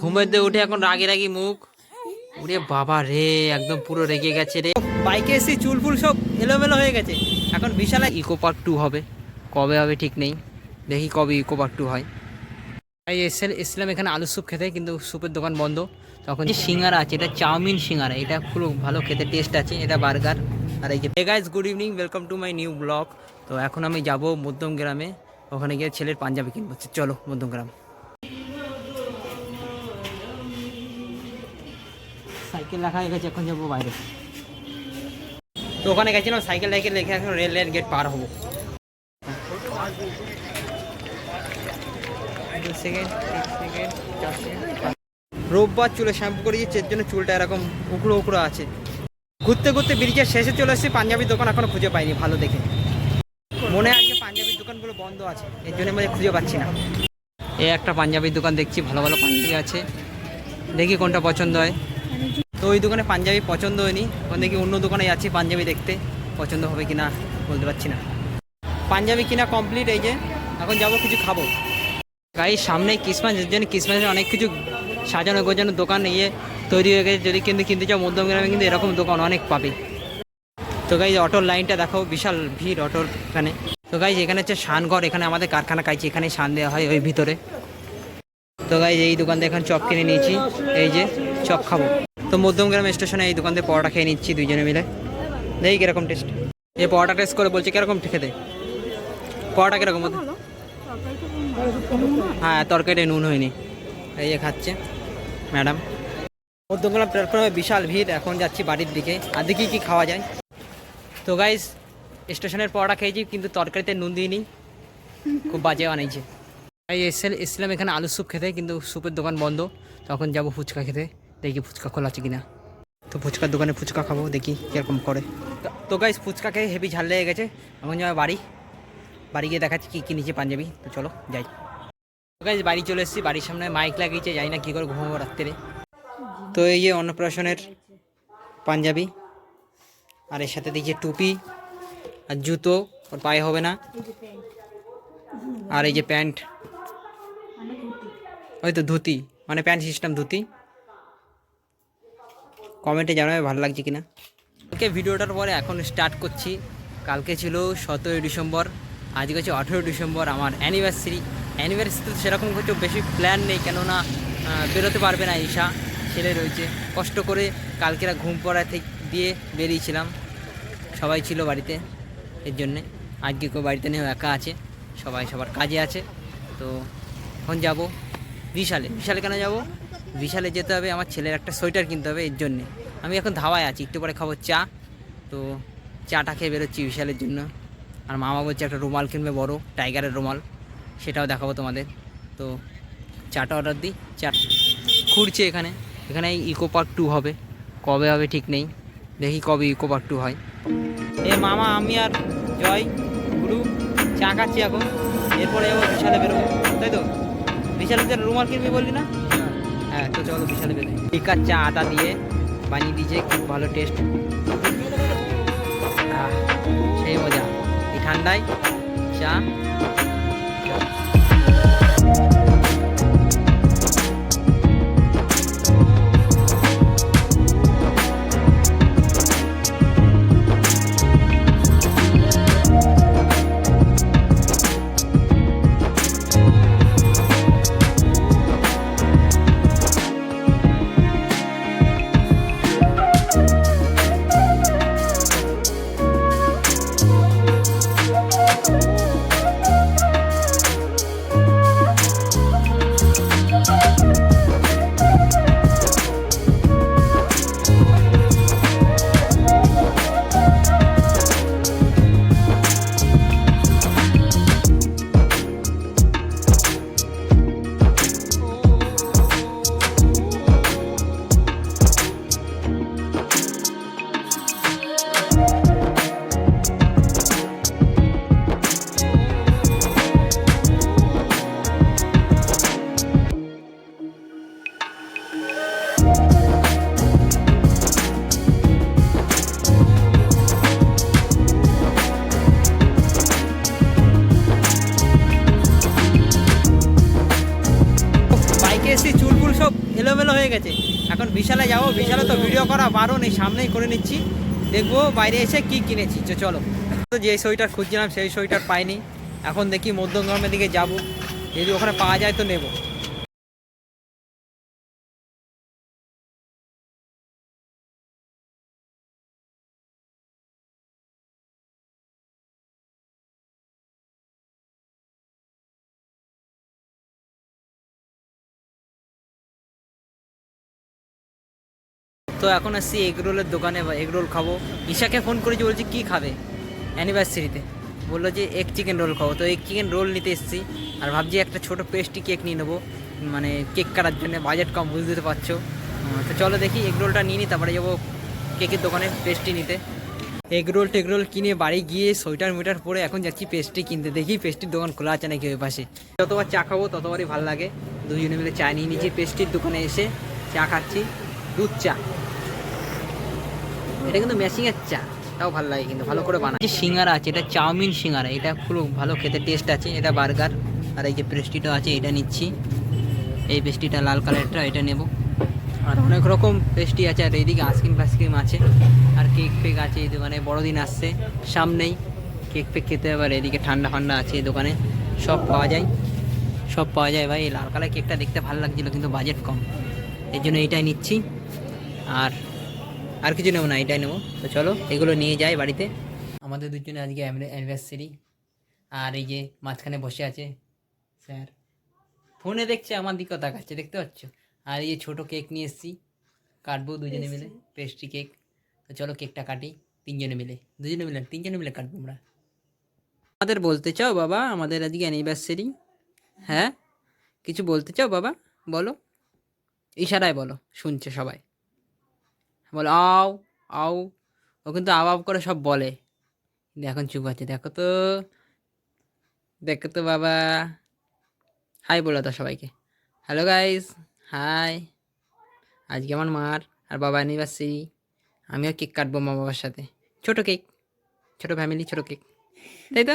ঘুমেতে উঠে এখন রাগে রাগি মুখ। উরে বাবা রে একদম পুরো রেগে গেছে রে। বাইকে এসে চুল ফুল সব এলোমেলো হয়ে গেছে। এখন বিশাল ইকো পার্ক টু হবে। কবে হবে ঠিক নেই। দেখি কবে ইকো পার্ক টু হয়। তাই এসে এসলাম এখানে আলু স্যুপ খেতে কিন্তু স্যুপের দোকান বন্ধ। তখন যে সিঙ্গারা আছে এটা চাউমিন সিঙ্গারা। এটা খুব ভালো খেতে টেস্ট আছে। এটা বার্গার। আর এই যে guys good evening welcome to my new blog তো এখন আমি যাব মধ্যম গ্রামে। ওখানে গিয়ে ছেলের পাঞ্জাবি কিনবো। চলো মধ্যম গ্রাম। সাইকেল রাখা হয়ে গেছে, এখন যাব বাইরে। তো ওখানে গেছিলাম, সাইকেল টাইকেল রেখে এখন রেল লাইন গেট পার হব। রোববার চুলে শ্যাম্পু করিয়েছি এর জন্য চুলটা এরকম উকড়ো উকড়ো আছে। ঘুরতে ঘুরতে ব্রিজের শেষে চলে এসেছি, পাঞ্জাবির দোকান এখনও খুঁজে পাইনি, ভালো দেখে। মনে হয় আজকে পাঞ্জাবির দোকানগুলো বন্ধ আছে, এর জন্য আমি খুঁজে পাচ্ছি না। এই একটা পাঞ্জাবির দোকান দেখছি, ভালো ভালো পাঞ্জাবি আছে। দেখি কোনটা পছন্দ হয়। ওই দোকানে পাঞ্জাবি পছন্দ হয়নি। ওখান দেখি অন্য দোকানে যাচ্ছি পাঞ্জাবি দেখতে, পছন্দ হবে কিনা বলতে পারছি না। পাঞ্জাবি কিনা কমপ্লিট এই যে, এখন যাব কিছু খাব। গাড়ির সামনে ক্রিসমাস এর জন্য ক্রিসমাসের অনেক কিছু সাজানো গোজানো দোকান ইয়ে তৈরি হয়ে গেছে। যদি কিন্তু কিনতে চাও মধ্যম গ্রামে কিন্তু এরকম দোকান অনেক পাবে। তো গাই অটোর লাইনটা দেখো, বিশাল ভিড় অটোর এখানে। তো গাই এখানে হচ্ছে শানঘর, এখানে আমাদের কারখানা কাইছি এখানে শান দেওয়া হয় ওই ভিতরে। তো গাই এই দোকান থেকে এখন চপ কিনে নিয়েছি। এই যে চপ খাব। তো মধ্যমগ্রাম স্টেশনে এই দোকান থেকে পরোটা খেয়ে নিচ্ছি দুইজনে মিলে। দেখি কীরকম টেস্ট এই পরোটা টেস্ট করে বলছে কীরকম খেতে পরোটা কীরকম হ্যাঁ। তরকারিটা নুন হয়নি। এই যে খাচ্ছে ম্যাডাম। মধ্যমগ্রাম প্ল্যাটফর্মে বিশাল ভিড় এখন যাচ্ছি বাড়ির দিকে। আর দেখি কি খাওয়া যায়। তো গাইস স্টেশনের পরোটা খেয়েছি কিন্তু তরকারিতে নুন দিইনি। খুব বাজে বানাইছে। তাই এসে এসেছিলাম এখানে আলু স্যুপ খেতে কিন্তু স্যুপের দোকান বন্ধ। তখন যাব ফুচকা খেতে। দেখি ফুচকা খোলা আছে কিনা। তো ফুচকার দোকানে ফুচকা খাব, দেখি কীরকম করে। তো- গাইস ফুচকা খেয়ে হেভি ঝাল লেগে গেছে। এখন যাবে বাড়ি। বাড়ি গিয়ে দেখাচ্ছি কী কী নিচে পাঞ্জাবি। তো চলো, যাই। তো গাইস বাড়ি চলে এসেছি। বাড়ির সামনে মাইক লাগিয়েছে যাই না কী করে ঘুমাবো রাত্রে। তো এই যে অন্নপ্রাশনের পাঞ্জাবি, আর এর সাথে দিয়েছে টুপি, আর জুতো, ওর পায়ে হবে না। আর এই যে প্যান্ট। ওই তো ধুতি মানে প্যান্ট সিস্টেম ধুতি। কমেন্টে জানাবে ভালো লাগছে কিনা। ওকে, ভিডিওটার পরে এখন স্টার্ট করছি। কালকে ছিল সতেরোই ডিসেম্বর, আজকে হচ্ছে আঠেরোই ডিসেম্বর আমার অ্যানিভার্সারি অ্যানিভার্সারি তো সেরকম কিছু বেশি প্ল্যান নেই, কেননা বেরোতে পারবে না ঈশা। ছেলে রয়েছে। কষ্ট করে কালকেরা ঘুম পড়া থেকে দিয়ে বেরিয়েছিলাম। সবাই ছিল বাড়িতে এর জন্যে। আজকে কেউ বাড়িতে নেই একা আছে। সবাই সবার কাজে আছে। তো এখন যাব। বিশালে। বিশালে কেন যাব? বিশালে যেতে হবে, আমার ছেলের একটা সোয়েটার কিনতে হবে এর জন্যে। আমি এখন ধাওয়ায় আছি, একটু পরে খাব চা। তো চাটা খেয়ে বেরোচ্ছি বিশালের জন্য। আর মামা বলছে একটা রুমাল কিনবে, বড়, টাইগারের রুমাল। সেটাও দেখাবো তোমাদের। তো চাটা অর্ডার দিই, চা ঘুরছে এখানে। এখানে ইকো পার্ক টু হবে। কবে হবে ঠিক নেই। দেখি কবে ইকো পার্ক টু হয়। এ মামা, আমি আর জয়, গুরু চা খাচ্ছি এখন। এরপরে বিশালে বেরোবো, তাই তো? বিশালের রুমাল কিনবি বললি না? তো চলো বিশালে বেরোই টিকার চা আদা দিয়ে বানিয়ে দিয়েছে, খুব ভালো টেস্ট সেই মজা। এই ঠান্ডায় চা। যাব, বিশালে তো ভিডিও করা বারণ এই সামনেই করে নিচ্ছি। দেখব বাইরে এসে কি কিনেছি, তো চলো। যে সোয়েটার খুঁজছিলাম, সেই সোয়েটার পাইনি। এখন দেখি মধ্যমগ্রামের দিকে যাব। যদি ওখানে পাওয়া যায় তো নেব। তো এখন আসছি এগ রোলের দোকানে বা এগ রোল খাব। ঈশাকে ফোন করেছি, বলছি, কী খাবে? অ্যানিভার্সারিতে বলল যে এগ চিকেন রোল খাব। তো এগ চিকেন রোল নিতে এসেছি আর ভাবছি একটা ছোট পেস্ট্রি কেক নিয়ে নেব। মানে কেক কাটার জন্য বাজেট কম, বুঝতে পারছ। তো চলো দেখি এগ রোলটা নিয়ে নিই তারপরে যাব কেকের দোকানে পেস্ট্রি নিতে। এগ রোল টেগ রোল কিনে বাড়ি গিয়ে সোয়েটার মিটার পরে এখন যাচ্ছি পেস্ট্রি কিনতে। দেখি পেস্ট্রির দোকান খোলা আছে নাকি ওই পাশে। যতবার চা খাব, ততবারই ভালো লাগে। দুজনে মিলে চা নিয়ে নিয়েছি পেস্ট্রির দোকানে এসে চা খাচ্ছি। দুধ চা। এটা কিন্তু ম্যাশিংয়ের চা, তাও ভালো লাগে কিন্তু, ভালো করে বানায়। সিঙ্গারা আছে, এটা চাউমিন সিঙ্গারা, এটা খুব ভালো খেতে টেস্ট আছে, এটা বার্গার, আর এই যে পেস্ট্রিটা আছে, এটা নিচ্ছি। এই পেস্ট্রিটা লাল কালারটা, এটা নেব। আর অনেক রকম পেস্ট্রি আছে, আর এইদিকে আইসক্রিম ফাইসক্রিম আছে, আর কেক ফেক আছে, এই দোকানে বড়দিন আসছে, সামনেই কেক ফেক খেতে হবে, আর এদিকে ঠান্ডা ফান্ডা আছে এই দোকানে, সব পাওয়া যায়। সব পাওয়া যায় ভাই, এই লাল কালার কেকটা দেখতে ভালো লাগছিল, কিন্তু বাজেট কম। এই জন্য এইটাই নিচ্ছি, আর আর কিছু নেব না এটাই নেব। তো চলো এগুলো নিয়ে যাই বাড়িতে। আমাদের দুজনে আজকে অ্যানিভার্সারি। আর এই যে মাঝখানে বসে আছে স্যার। ফোনে দেখছে আমার দিকেও তাকাচ্ছে দেখতে পাচ্ছ? আর এই যে ছোটো কেক নিয়ে এসেছি। কাটবো দুজনে মিলে পেস্ট্রি কেক তো চলো কেকটা কাটি তিনজনে মিলে। দুজনে মিলে তিনজনে মিলে কাটবো আমরা। আমাদের বলতে চাও বাবা আমাদের আজকে অ্যানিভার্সারি। হ্যাঁ? কিছু বলতে চাও বাবা? বলো। ইশারায় বলো শুনছে সবাই। বলে, আও আও। ও কিন্তু আও আও করে সব বলে। এখন চুপ আছে। দেখো তো দেখো তো বাবা। হাই বলো তো সবাইকে। হ্যালো গাইস হাই আজকে আমার মার আর বাবা অ্যানিভার্সারি আমিও কেক কাটবো মা বাবার সাথে। ছোট কেক ছোট ফ্যামিলি ছোট কেক তাই তো?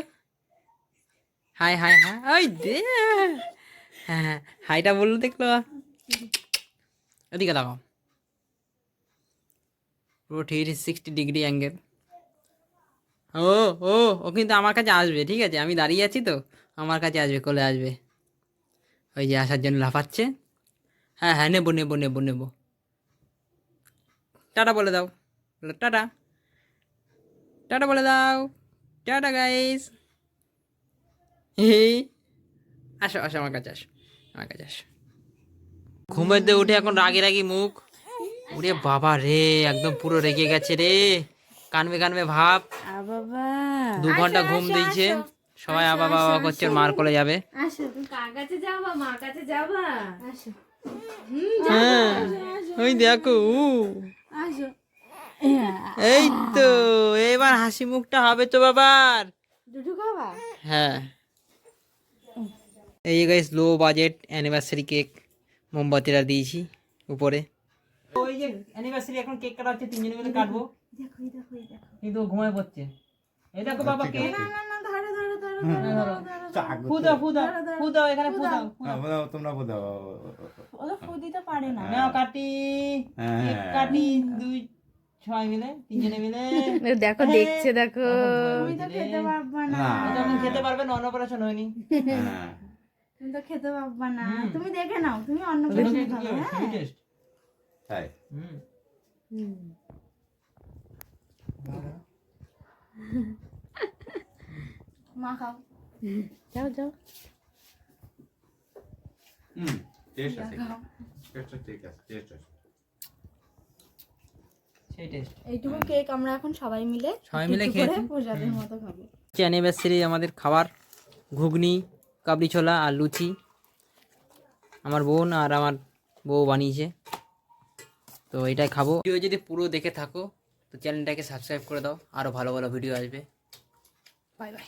হাই হাই হাই ওই দে। হ্যাঁ হ্যাঁ। হাইটা বলল দেখল। ওদিকে লাগাও পুরো থ্রি সিক্সটি ডিগ্রি অ্যাঙ্গেল ও ও ও কিন্তু আমার কাছে আসবে, ঠিক আছে? আমি দাঁড়িয়ে আছি তো, আমার কাছে আসবে, কোলে আসবে। ওই যে আসার জন্য লাফাচ্ছে। হ্যাঁ হ্যাঁ নেব নেব নেব নেব। টাটা বলে দাও। টাটা। টাটা বলে দাও। টাটা গাইস আসো আসো, আমার কাছে আসো, আমার কাছে আসো। ঘুমেতে উঠে এখন রাগে, রাগি মুখ। ওরে বাবা রে একদম পুরো রেগে গেছে রে। কানবে কানবে ভাব। বাবা দু ঘণ্টা ঘুম দিয়েছে। সবাই আবার বাবা করছে মার কোলে যাবে। হ্যাঁ ওই দেখো উ। এই তো এবার হাসি মুখটা হবে তো বাবার। হ্যাঁ। এই guys low budget anniversary cake মোমবাতিটা দিয়েছি উপরে। ওই যে অ্যানিভার্সারি এখন কেক কাটা হচ্ছে তিনজনে মিলে কাটবো। দেখো দেখো দেখো। কিন্তু ঘুমায় পড়ছে। এই দেখো বাবা কেক না না না ধরো ধরো ধরো ধরো ফুদাও ফুদাও ফুদাও এখানে ফুদাও। তোমরা বোঝাও। ও তো পারে না। নাও কাটি। কাটি। দুই ছয় মিলে তিনজনে মিলে। দেখো দেখছে দেখো। তুমি তো খেতে পারবা না। না। তখন খেতে পারবে না অন্নপ্রাশন হয়নি। হ্যাঁ। তুমি তো খেতে পারবা না। তুমি দেখে নাও তুমি অন্য খাবে হ্যাঁ। তাই? হুম। মা খাও। যাও যাও। হুম, taste আছে। Taste ঠিক আছে, taste আছে। এইটুকু কেক আমরা এখন সবাই মিলে সবাই মিলে মতো খাব। অ্যানিভার্সারি আমাদের খাবার ঘুগনি কাবলি ছোলা আর লুচি। আমার বোন আর আমার বউ বানিয়েছে। তো এটাই খাব। ভিডিও যদি পুরো দেখে থাকো, তো চ্যানেলটাকে সাবস্ক্রাইব করে দাও আরও ভালো ভালো ভিডিও আসবে। Bye bye